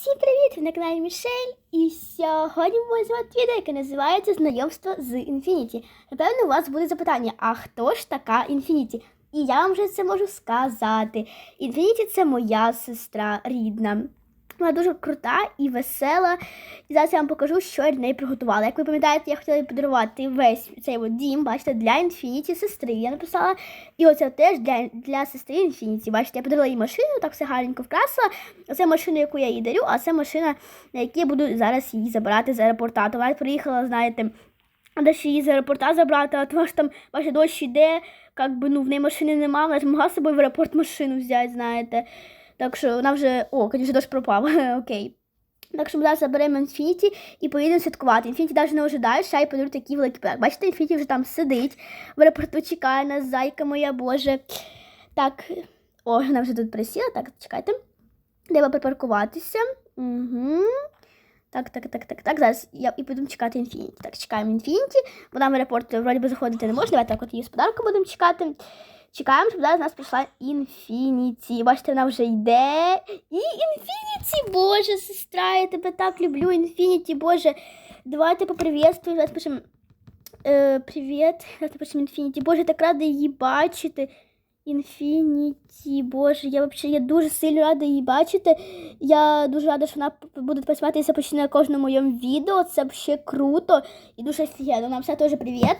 Всім привіт! Ви на каналі Мішель. І сьогодні ми будемо знімати відео, яке називається Знайомство з Інфініті. Напевно, у вас буде запитання: а хто ж така Інфініті? І я вам вже це можу сказати. Інфініті це моя сестра рідна. Вона дуже крута і весела. І зараз я вам покажу, що я для неї приготувала. Як ви пам'ятаєте, я хотіла подарувати весь цей от дім, бачите, для інфініті сестри. Я написала. І оце теж для, для сестри інфініті. Бачите, я подарила їй машину, так все гарненько вкрасила. Оце машина, яку я їй дарю, а це машина, на якій я буду зараз її забирати з аеропорта. То вона приїхала, знаєте. Треба ще її з аеропорта забрати, а тому що там, бачите, дощ йде, як би, ну, в неї машини немає, вона ж могла з собою в аеропорт машину взяти, знаєте. Так що вона вже. О, звісно, дощ пропав. Окей. Так що ми зараз заберемо Інфініті і поїдемо святкувати. Інфініті навіть не ожидає, що я подарю такий великий подарунок. Бачите, Інфініті вже там сидить, в аеропорту чекає нас, зайка моя, боже. Так, о, вона вже тут присіла, так, чекайте. Треба припаркуватися. Угу. Так, так, так, так, так. Зараз я і будемо чекати Інфініті. Так, чекаємо Інфініті. Вона в аеропорт вроді би заходити не може. Давайте так от її з подарком будемо чекати. Чекаємо, щоб зараз нас прийшла Інфініті. Бачите, вона вже йде. І Інфініті, Боже, сестра, я тебе так люблю. Інфініті, Боже. Давайте поприветствуємо. Зараз пишемо. Е, привіт. Зараз пишемо Інфініті. Боже, так рада її бачити. Інфініті, Боже, я взагалі я дуже сильно рада її бачити. Я дуже рада, що вона буде посматися почти на кожному моєму відео. Це взагалі круто і дуже офігенно. Нам все теж привіт.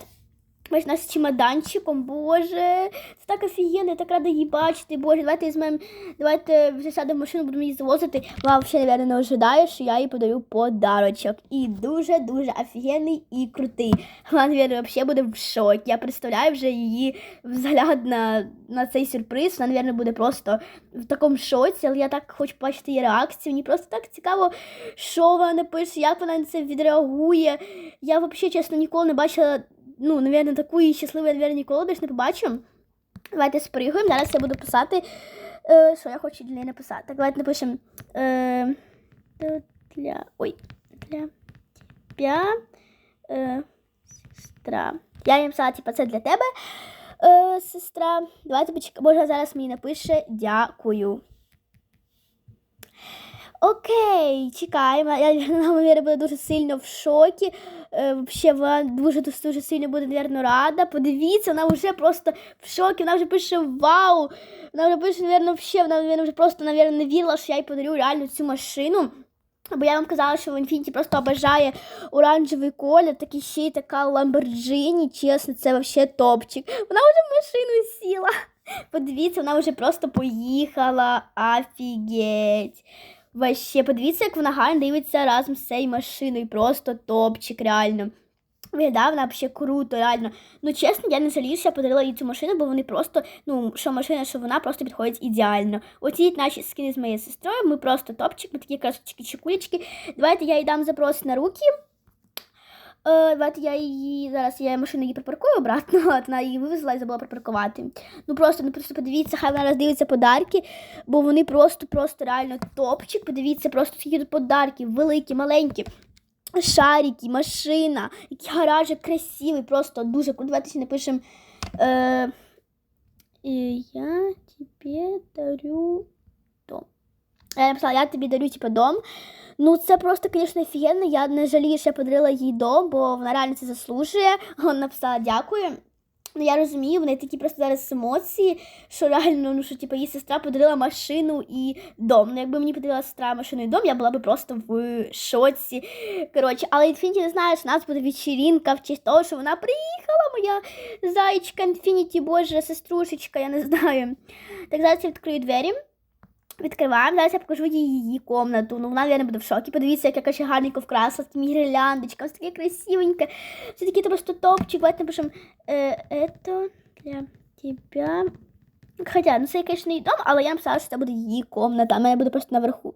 Бач, нас з чемоданчиком, боже, це так офігенно, я так рада її бачити, боже, давайте візьмемо, давайте вже сядемо в машину, будемо її завозити. Вона взагалі, мабуть, не ожидає, що я їй подарю подарочок. І дуже-дуже офігенний і крутий. Вона, мабуть, взагалі буде в шокі. Я представляю вже її взгляд на, на цей сюрприз. Вона, мабуть, буде просто в такому шоці, але я так хочу бачити її реакцію. Мені просто так цікаво, що вона напише, як вона на це відреагує. Я взагалі, чесно, ніколи не бачила ну, наверное, таку і щасливу ніколи більше не побачу. Давайте спригуємо. Зараз я буду писати, е, що я хочу для неї написати. Так, давайте напишемо е, для. Ой, для тебя е, сестра. Я їй написала, типа, це для тебе, е, сестра. Давайте почекаємо. Боже, зараз мені напише дякую. Окей, чекаємо. Я, мабуть, буде дуже сильно в шокі. Е, Вообще, вона дуже дуже сильно буде, мабуть, рада. Подивіться, вона вже просто в шокі, вона вже пише вау. Вона вже пише, мабуть, вообще, вона, мабуть, вже просто, мабуть, не вірила, що я їй подарю реально цю машину. Бо я вам казала, що в Infinity просто обожає оранжевий колір, такий ще й така Ламборджині, чесно, це взагалі топчик. Вона вже в машину сіла. Подивіться, вона вже просто поїхала. Офігеть. Вообще, подивіться, як вона гарно дивиться разом з цією машиною. Просто топчик, реально. Виглядає вона взагалі круто, реально. Ну, чесно, я не жалію, що я подарила їй цю машину, бо вони просто, ну, що машина, що вона просто підходить ідеально. Оці наші скини з моєю сестрою, ми просто топчик, ми такі красочки чекулечки Давайте я їй дам запрос на руки. Е, Давайте я її зараз я машину її припаркую обратно, вона її вивезла і забула припаркувати. Ну просто ну просто подивіться, хай вона роздивиться подарки, бо вони просто-просто реально топчик. Подивіться, просто скільки тут подарків, великі, маленькі. Шарики, машина, який гаражик красивий, просто дуже круто. Давайте напишемо. Е, я тебе дарю. Я написала, я тобі дарю типу, дом. Ну, це просто, звісно, офігенно. Я не жалію, що я подарила їй дом, бо вона реально це заслужує. Вона написала дякую. Ну, я розумію, в неї такі просто зараз емоції, що реально, ну що типу, її сестра подарила машину і дом. Ну, якби мені подарила сестра машину і дом, я була б просто в шоці. Коротше, але Інфініті не знає, що у нас буде вечірінка в честь того, що вона приїхала, моя зайчка Інфініті, боже, сеструшечка, я не знаю. Так, зараз я відкрию двері. Відкриваємо, зараз я покажу її комнату. Ну, вона, мабуть, буде в шокі. Подивіться, як я ще гарненько вкрасила з тими гірляндочками, все таке красивеньке. Все таке просто топчик. Давайте напишемо е, это для тебя. Хоча, ну це, звісно, не дом, але я написала, що це буде її комната, а мене буде просто наверху.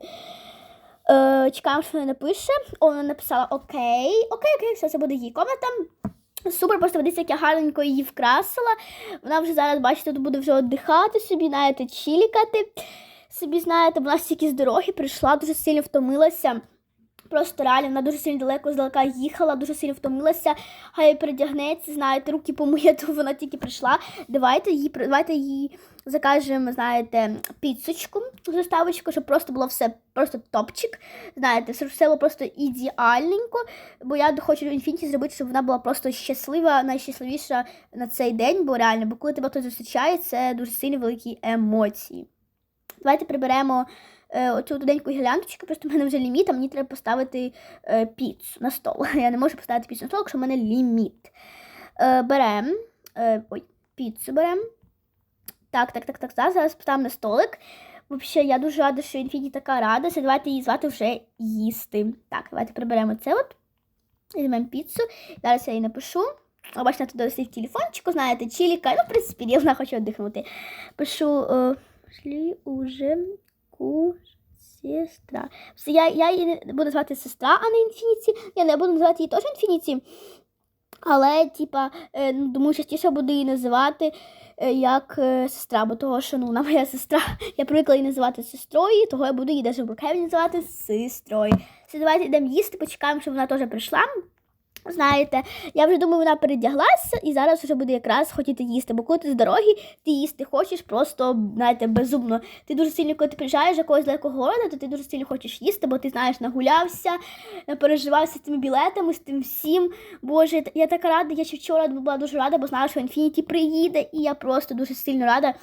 Е, чекаємо, що вона напише. О, вона написала окей. Окей, окей, все, це буде її комната. Супер, просто подивіться, як я гарненько її вкрасила. Вона вже зараз, бачите, тут буде вже віддихати собі, знаєте, чілікати собі, знаєте, вона стільки з дороги прийшла, дуже сильно втомилася. Просто реально вона дуже сильно далеко здалека їхала, дуже сильно втомилася, хай передягнеться, знаєте, руки помиє, то вона тільки прийшла. Давайте її давайте її закажемо, знаєте, піцочку з доставочку, щоб просто було все просто топчик. Знаєте, все було просто ідеальненько. Бо я хочу Інфініті зробити, щоб вона була просто щаслива, найщасливіша на цей день, бо реально, бо коли тебе хтось зустрічає, це дуже сильні великі емоції. Давайте приберемо е, оцю туденьку гірлянточку, просто в мене вже ліміт, а мені треба поставити е, піцу на стол. Я не можу поставити піцу на стол, якщо в мене ліміт. Е, беремо. Е, ой, піцу беремо. Так, так, так, так, так. Зараз поставимо на столик. Взагалі, я дуже рада, що Інфіні така рада. Це давайте її звати вже їсти. Так, давайте приберемо це от. Візьмемо піцу. Зараз я її напишу. О, бачите, тут досить телефончику, знаєте, чиліка. Ну, в принципі, я вона хочу віддихнути. Пишу е, шлі уже ку сестра. Я, я її буду звати сестра, а не інфініці. Я не буду називати її теж інфініці. Але, типа, е, ну, думаю, частіше буду її називати е, як е, сестра, бо того, що ну, вона моя сестра. Я привикла її називати сестрою, того я буду її навіть в Брукхеві називати сестрою. Все, давайте йдемо їсти, почекаємо, щоб вона теж прийшла. Знаєте, я вже думаю, вона передяглася і зараз вже буде якраз хотіти їсти. Бо коли ти з дороги, ти їсти хочеш просто, знаєте, безумно. Ти дуже сильно, коли ти приїжджаєш якогось далекого города, то ти дуже сильно хочеш їсти, бо ти знаєш, нагулявся, переживався з тими білетами, з тим всім. Боже, я така рада, я ще вчора була дуже рада, бо знала, що Інфініті приїде, і я просто дуже сильно рада.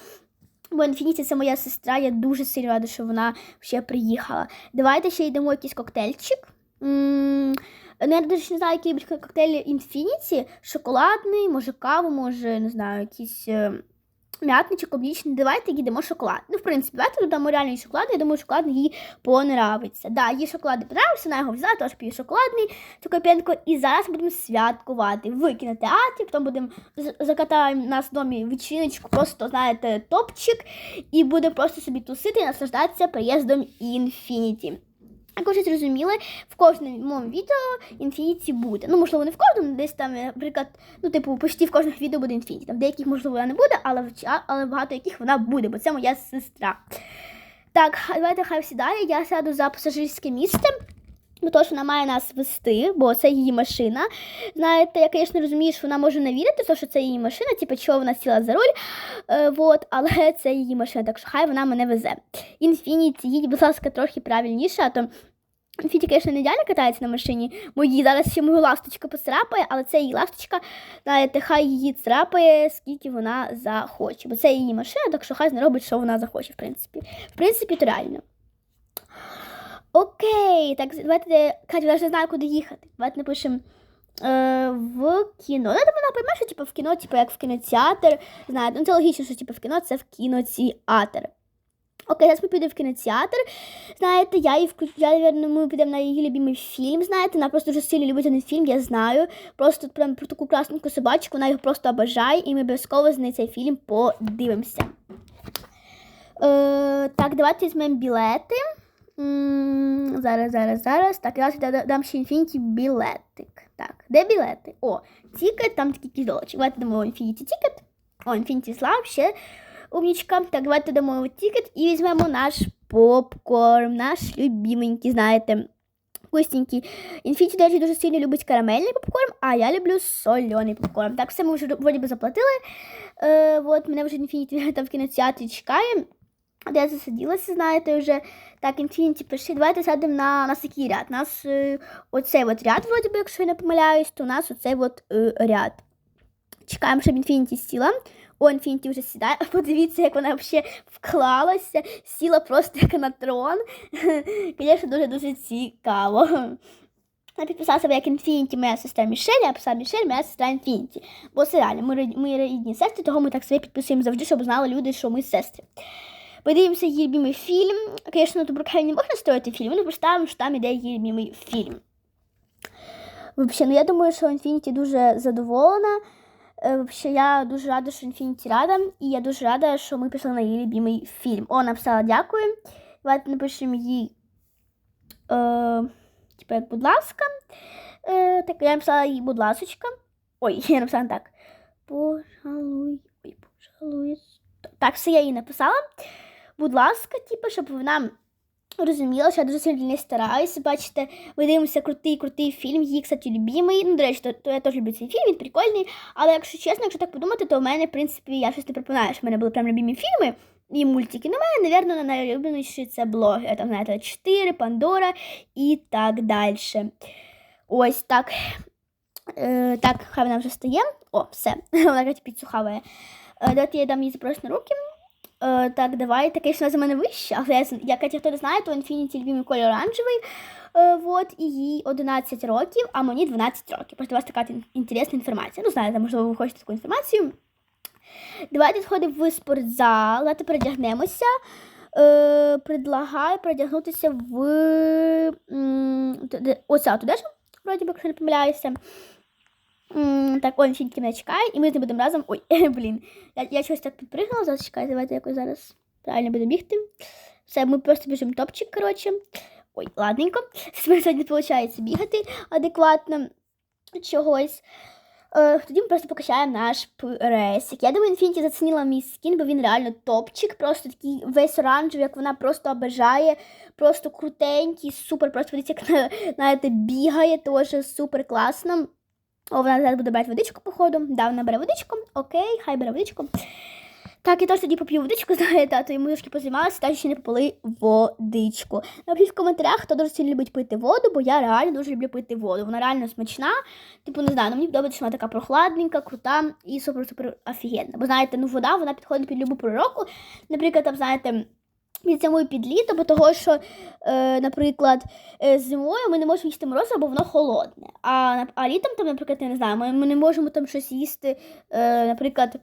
Бо Інфініті це моя сестра, я дуже сильно рада, що вона ще приїхала. Давайте ще йдемо якийсь коктейльчик. М, Ну, я не знаю, який будуть коктейлі Інфініті. Шоколадний, може каву, може, не знаю, якийсь е, м'ятний чи клубнічний. Давайте їдемо шоколад. Ну, в принципі, давайте додамо реальний шоколад. Я думаю, шоколад їй понравиться. Да, їй шоколад понравився, вона його взяла, теж п'є шоколадний цю копінку. І зараз будемо святкувати в кінотеатрі, потім будемо закатаємо нас в домі вечірочку, просто, знаєте, топчик, і будемо просто собі тусити і наслаждатися приїздом Інфініті. Як ви вже зрозуміли, в кожному відео інфініті буде. Ну, можливо, не в кожному, десь там, наприклад, ну, типу, почти в кожних відео буде інфініті. Там деяких, можливо, вона не буде, але, але багато яких вона буде, бо це моя сестра. Так, давайте хай сідає, я сяду за пасажирське місце. Бо то, що вона має нас вести, бо це її машина. Знаєте, я, звісно, розумію, що вона може не вірити, то, що це її машина, типу, чого вона сіла за руль. Е, вот, але це її машина, так що хай вона мене везе. Інфініті, їдь, будь ласка, трохи правильніше, а то Фіті, звісно, не ідеально катається на машині. Мої зараз ще мою ласточку поцарапає, але це її ласточка, знаєте, хай її царапає, скільки вона захоче. Бо це її машина, так що хай не робить, що вона захоче, в принципі. В принципі, то реально. Окей, так давайте, Катя, я вже знаю, куди їхати. Давайте напишемо е, в кіно. Ну, вона пойме, що типу, в кіно, типу, як в кінотеатр. Знаєте, ну це логічно, що типу, в кіно це в кінотеатр. Окей, зараз ми підемо в кінотеатр. Знаєте, я її включаю, наверное, ми підемо на її любимий фільм. Знаєте, вона просто дуже сильно любить один фільм, я знаю. Просто прям про таку красненьку собачку, вона його просто обожає, і ми обов'язково з нею цей фільм подивимося. Е, так, давайте візьмемо білети. Зараз, зараз, зараз. Так, я дам ще інфініті білетик. Так, де білети? О, тікет, там такий долочок. Давайте дамо інфініті тікет. О, інфініті слав, ще умнічка. Так, давайте дамо тікет і візьмемо наш попкорн, наш любименький, знаєте, вкусненький. Інфініті, до речі, дуже сильно любить карамельний попкорн, а я люблю соляний попкорн. Так, все ми вже вроді би заплатили. Е, от, мене вже інфініті там в кінотеатрі чекає. От я засадилася, знаєте, вже. Так, інфініті пиши. Давайте сядемо на, на який ряд. У нас е, оцей от ряд, вроді би, якщо я не помиляюсь, то у нас оцей от е, ряд. Чекаємо, щоб інфініті сіла. О, інфініті вже сідає. Подивіться, як вона взагалі вклалася, сіла просто як на трон. Звісно, дуже-дуже цікаво. Я підписала себе як Інфініті, моя сестра Мішель, я писала Мішель, моя сестра Інфініті. Бо це реально, ми, ми рідні сестри, того ми так себе підписуємо завжди, щоб знали люди, що ми сестри. Подивимося її любимий фільм. Звісно, на Брукхеві не можна строїти фільм, ну представимо, що там іде її любимий фільм. Взагалі, ну я думаю, що Інфініті дуже задоволена. Е, Вообще, я дуже рада, що Інфініті рада, і я дуже рада, що ми пішли на її любимий фільм. О, написала дякую. Давайте напишемо їй, е, типу, як будь ласка. Е, так, я написала їй, будь ласочка. Ой, я написала так. Пожалуй. Ой, пожалуй. Так, все я їй написала. Будь ласка, типу, щоб вона розуміла, що я дуже сильно неї стараюся. Бачите, ми дивимося крутий, крутий фільм. Її, кстати, любимий. Ну, до речі, то, то я теж люблю цей фільм, він прикольний. Але якщо чесно, якщо так подумати, то в мене, в принципі, я щось не припоминаю, що в мене були прям любимі фільми і мультики. Ну, мене, напевно, найулюбленіші це блоги. Там, знаєте, 4, Пандора і так далі. Ось так. Е, так, хай вона вже стає. О, все. Вона якась підсухаває. Е, давайте я дам їй запрос на руки. Е, так, давай, таке що за мене вища. Але я, з- я хто не знає, то Infinity любимий колір оранжевий. Е, вот, і їй 11 років, а мені 12 років. Просто у вас така інтересна інформація. Ну, знаєте, можливо, ви хочете таку інформацію. Давайте сходимо в спортзал, давайте передягнемося. Е, предлагаю передягнутися в оця туди ж, вроді би, якщо не помиляюся. Так, он фіньки мене чекає, і ми з ним будемо разом. Ой, блін. Я, я щось так підпригнула, зараз чекайте, давайте якось зараз правильно буду бігти. Все, ми просто біжимо топчик, коротше. Ой, ладненько. Ми сьогодні виходить бігати адекватно чогось. Е, тоді ми просто покачаємо наш пресик. Я думаю, Інфініті зацінила мій скін, бо він реально топчик, просто такий весь оранжевий, як вона просто обожає, просто крутенький, супер, просто подивіться, як знаєте, бігає, теж супер класно. О, вона зараз буде брати водичку, походу. Да, вона бере водичку. Окей, хай бере водичку. Так, я теж тоді поп'ю водичку, знаєте, а то йому трошки позаймалася, та ще не попили водичку. Напишіть в коментарях, хто дуже сильно любить пити воду, бо я реально дуже люблю пити воду. Вона реально смачна. Типу, не знаю, ну, мені подобається, що вона така прохладненька, крута і супер-супер офігенна. Бо знаєте, ну вода вона підходить під любу пору року. Наприклад, там, знаєте. Під зимою під літо, бо того, що, е, наприклад, е, зимою ми не можемо їсти морозиво, бо воно холодне. А, а літом, там, наприклад, я не знаю, ми, ми не можемо там щось їсти, е, наприклад,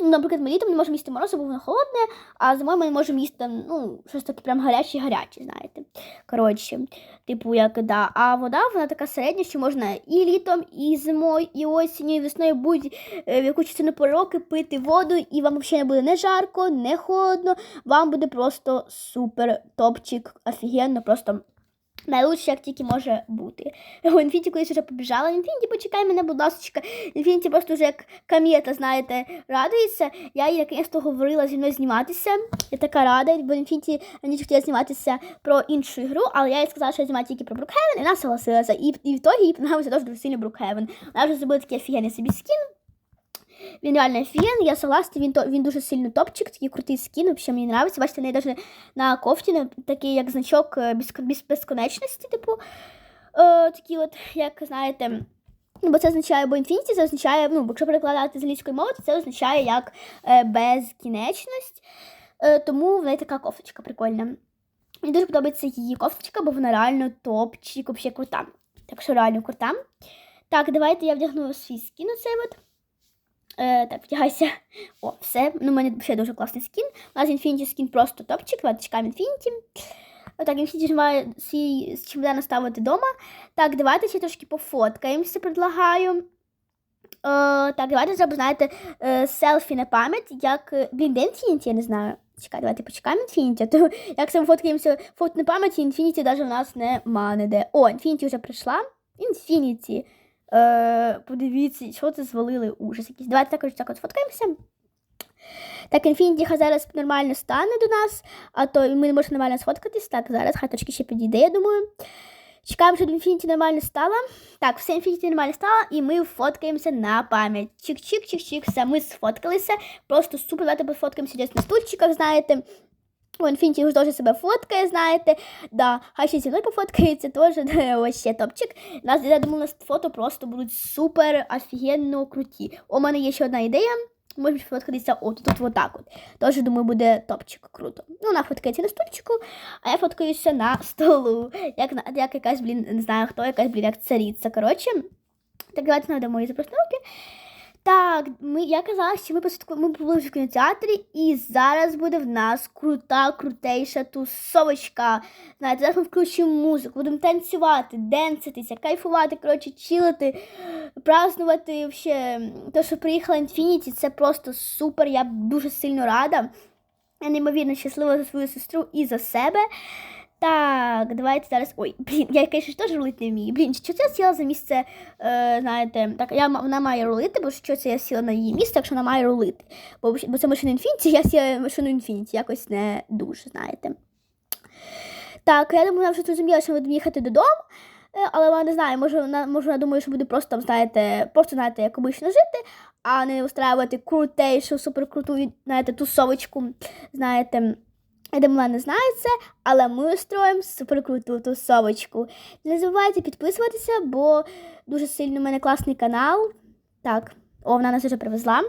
наприклад, ми літом не можемо їсти морозиво, бо воно холодне, а зимою ми не можемо їсти ну, щось таке прям гаряче-гаряче, знаєте. Коротше, типу, як да. А вода, вона така середня, що можна і літом, і зимою, і осінню, і весною будь е, частину пори року пити воду, і вам взагалі не буде не жарко, не холодно, вам буде просто супер топчик, офігенно, просто. Найлучше, як тільки може бути. У Інфініті колись вже побіжала. Інфініті, почекай мене, будь ласка. Інфініті просто вже як кам'єта, знаєте, радується. Я їй наконець-то говорила зі мною зніматися. Я така рада, бо Інфініті раніше хотіла зніматися про іншу ігру, але я їй сказала, що я знімаю тільки про Брукхевен, і вона согласилася. І, і в ітогі їй дуже дуже сильно Брукхевен. Вона вже зробила такий офігенний собі скін. Він реально фін, я согласна, він, він дуже сильно топчик, такий крутий скін, взагалі мені подобається. Бачите, неї навіть на кофті такий як значок е, без, безконечності, типу, е, такі от, як знаєте. Ну, бо це означає, бо інфініті це означає, ну, якщо перекладати з англійської мови, то це означає як е, безкінечність. Е, тому в неї така кофточка прикольна. Мені дуже подобається її кофточка, бо вона реально топчик, взагалі крута. Так що реально крута. Так, давайте я вдягну свій скін оцей от. Е, так, вдягайся. О, все. Ну, у мене ще дуже класний скін. У нас Infinity скін просто топчик. Чекаємо Infinity. Отак, Infinity має свій чемодан ставити вдома. Так, давайте ще трошки пофоткаємося, предлагаю. Е, так, давайте зробимо, знаєте, е, селфі на пам'ять, як. е, Блін, де Infinity, я не знаю. Чекай, давайте почекаємо Infinity. То як саме фоткаємося фото на пам'яті, Infinity навіть у нас нема ніде. О, Infinity вже прийшла. Infinity. Е, подивіться, що це звалили ужас якийсь. Давайте також так от фоткаємося. Так, хай зараз нормально стане до нас, а то ми не можемо нормально сфоткатись. Так, зараз хай трошки ще підійде, я думаю. Чекаємо, щоб Infinity нормально стало. Так, все Infinity нормально стало, і ми фоткаємося на пам'ять. Чик-чик-чик-чик, все, ми сфоткалися. Просто супер, давайте пофоткаємося десь на стульчиках, знаєте. У Інфініті вже теж себе фоткає, знаєте. Да, хай ще зі мною пофоткається, теж ще топчик. Нас, я думаю, у нас фото просто будуть супер офігенно круті. У мене є ще одна ідея. Можемо фоткатися от от так от. Тож, думаю, буде топчик круто. Ну, вона фоткається на стульчику, а я фоткаюся на столу. Як, як якась, блін, не знаю хто, якась, блін, як цариця. Коротше. Так, давайте надамо їй запросити руки. Так, ми, я казала, що ми посадку, ми були в кінотеатрі, і зараз буде в нас крута, крутейша тусовочка. Знаєте, зараз ми включимо музику, будемо танцювати, денситися, кайфувати, коротше, чилити, празднувати. Вообще, те, що приїхала Infinity, це просто супер. Я дуже сильно рада. Я неймовірно щаслива за свою сестру і за себе. Так, давайте зараз. Ой, блін, я, звісно, теж рулити не вмію. Блін, що це я сіла за місце, е, знаєте, так, я, вона має рулити, бо що це я сіла на її місце, якщо вона має рулити. Бо, бо це машина Infinity, я сіла машину Infinity, якось не дуже, знаєте. Так, я думаю, вона вже зрозуміла, що ми будемо їхати додому. Е, Але вона не знає, може вона, може вона думає, що буде просто там, знаєте, просто знаєте, як обично жити, а не устраювати крутейшу, суперкруту, знаєте, тусовочку. Знаєте, я думаю, не знає це, але ми устроїмо суперкруту тусовочку. Не забувайте підписуватися, бо дуже сильно в мене класний канал. Так, о, вона нас вже привезла.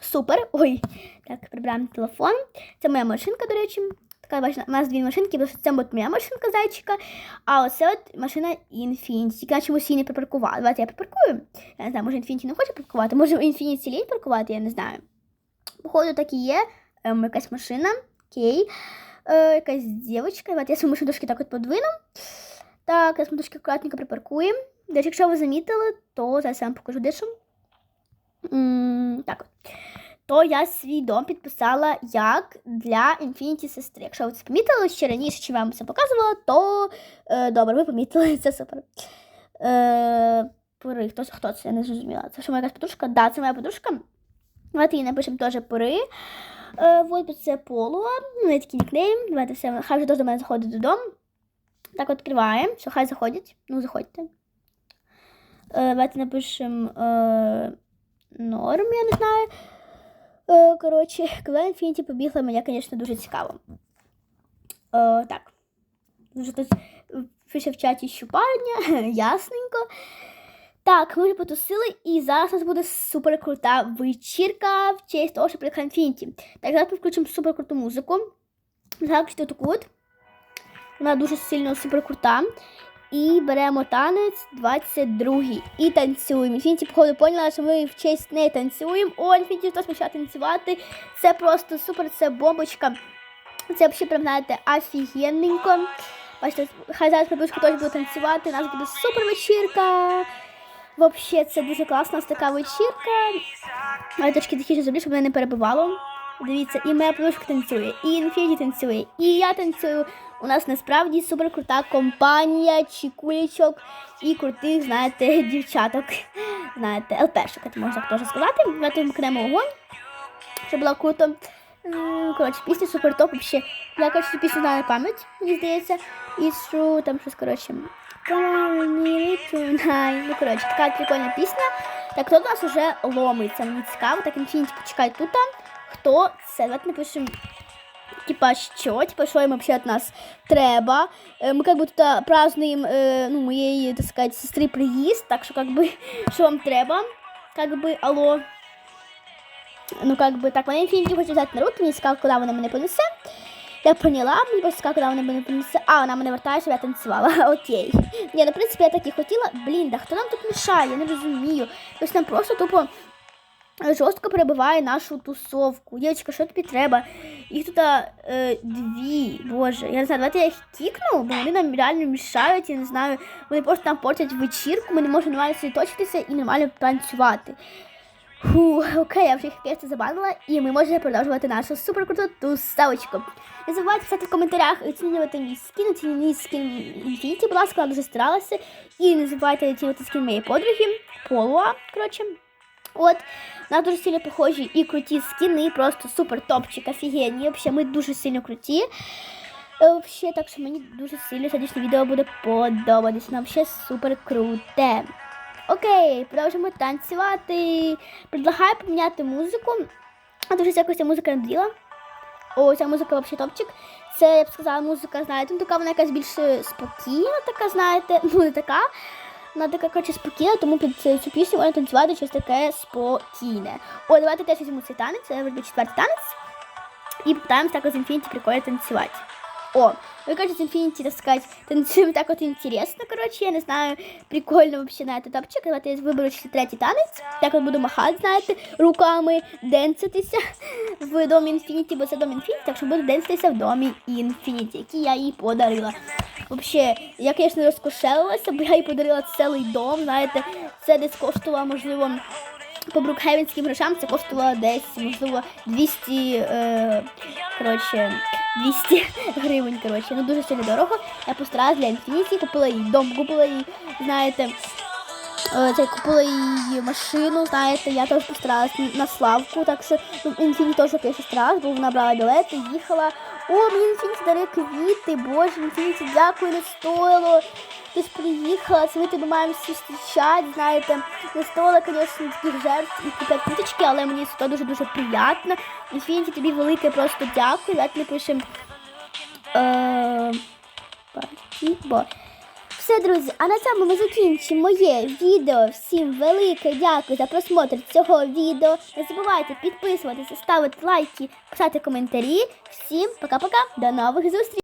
Супер. Ой, так, прибираємо телефон. Це моя машинка, до речі. Така бачите, у нас дві машинки, бо це от моя машинка зайчика, а оце от машина Infinity. Тільки чомусь її не припаркувала. Давайте я припаркую. Я не знаю, може Infinity не хоче паркувати, може Infinity лінь паркувати, я не знаю. Походу, так і є. Ем, якась машина. Окей. Е, якась дівчинка. Давайте я свою машину трошки так от подвину. Так, я ми трошки акуратненько припаркуємо. Речі, якщо ви замітили, то зараз я вам покажу дещо. Так. То я свій дом підписала як для Infinity сестри. Якщо ви це помітили ще раніше, чи вам це показувала, то е, добре, ви помітили, це супер. Е, хто, хто це? Я не зрозуміла. Це що моя якась подружка? Так, да, це моя подружка. Давайте їй напишемо теж пори. Е, от бо це поло. Ну, я такий нікнейм. Давайте все. Хай вже теж до мене заходить додому. Так, відкриваємо. Все, хай заходять. Ну, заходьте. Е, давайте напишемо е, норм, я не знаю. Е, коротше, коли Infinity побігла, мені, звісно, дуже цікаво. Е, так. Дуже тут пише в чаті щупарня, ясненько. Так, ми вже потусили, і зараз у нас буде супер крута вечірка в честь того, що приїхав Infinity. Так, зараз включимо супер круту музику. Зараз таку от. Вона дуже сильно супер крута. І беремо танець 22 і танцюємо. Інфініті, походу, поняла, що ми в честь неї танцюємо. О, Інфініті хтось почав танцювати. Це просто супер, це бомбочка. Це взагалі, прям, знаєте, офігенненько. Бачите, хай зараз прибушку теж буде танцювати. У нас буде супер вечірка. Взагалі, це дуже класна така вечірка. Але трошки тихіше зроблю, щоб мене не перебивало. Дивіться, і моя подружка танцює, і Інфініті танцює, і я танцюю. У нас насправді супер крута компанія чікулічок і крутих, знаєте, дівчаток. Знаєте, ЛПшок, це можна теж сказати. Давайте вмкнемо огонь, щоб було круто. Коротше, пісня супер топ. Я коротше, цю пісню знаю на пам'ять, мені здається. І що там щось, коротше. Come on, me tonight. Ну, коротше, така прикольна пісня. Так, хто до нас уже ломиться, мені цікаво. Так, Infinity, почекай тут. Хто це? Давайте напишемо типа, що, типа, що їм вообще від нас треба. Е, Ми как бы тут празднуємо е, ну, моєї, так сказати, сестри приїзд, так що как бы, що вам треба, как бы, алло. Ну, как бы, так, вона Інфініті хоче взяти на руки, мені цікаво, куди вона мене понесе. Я поняла, мені просто куди вона мене понесе. А, вона мене вертає, щоб я танцювала. Окей. Ні, ну, в принципі, я так і хотіла. Блін, да хто нам тут мішає? Я не розумію. Тобто нам просто тупо жорстко перебиває нашу тусовку. Дівчинка, що тобі треба? Їх тут е, дві. Боже, я не знаю, давайте я їх кікну, бо вони нам реально мішають, я не знаю. Вони просто нам портять вечірку, ми не можемо нормально сосредоточитися і нормально танцювати. Фу, окей, я вже їх кепці забанила, і ми можемо продовжувати нашу суперкруту тусовочку. Не забувайте писати в коментарях, оцінювати мій скін, оцінювати мій скін Інфініті, будь ласка, вона дуже старалася. І не забувайте оцінювати скін моєї подруги, Полуа, коротше. От, у нас дуже сильно похожі і круті скіни, просто супер топчик, офігенні. Взагалі, ми дуже сильно круті. Е, Взагалі, так що мені дуже сильно сьогоднішнє відео буде подобатися. Нам ще супер круте. Окей, продовжимо танцювати. Предлагаю поміняти музику. А дуже якось ця музика надоїла. О, ця музика взагалі топчик. Це, я б сказала, музика, знаєте, ну така вона якась більш спокійна, така, знаєте, ну не така. Вона така, коротше, спокійна, тому під цю цю пісню можна танцювати щось таке спокійне. О, давайте теж візьмемо цей танець, це вже четвертий танець. І попитаємось так з Infinity прикольно танцювати. О, ви кажете, Infinity, так сказать, танцюємо так от інтересно, коротше, я не знаю, прикольно вообще на этот топчик. Я виберу ще третій танець. Так от буду махати, знаєте, руками, денситися в домі Infinity, бо це дом Infinity, так що буду денситися в домі Infinity, який я їй подарила. Вообще, я, звісно, розкошелилася, бо я їй подарила цілий дом, знаєте, це десь коштувало, можливо, по брукхевенським грошам це коштувало десь, можливо, 200, е, коротше, 200 гривень, коротше, ну дуже сильно дорого. Я постаралась для Infinity, купила їй дом, купила їй, знаєте, е, це купила їй машину, знаєте, я теж постаралась на славку, так що ну, Infinity теж, звісно, старалась, бо вона брала білети, їхала. О, мені Інфініті дарує квіти, боже, Інфініті, дякую, не стоїло. Приїхала, це ми тебе маємо всі зустрічати, знаєте. Не стоїло, звісно, таких жертв і купити квіточки, але мені це дуже-дуже приємно. Інфініті, тобі велике просто дякую. Давайте напишемо е, спасибо. Все, друзі, а на цьому ми закінчимо моє відео. Всім велике дякую за просмотр цього відео. Не забувайте підписуватися, ставити лайки, писати коментарі. Всім пока-пока, до нових зустрічей!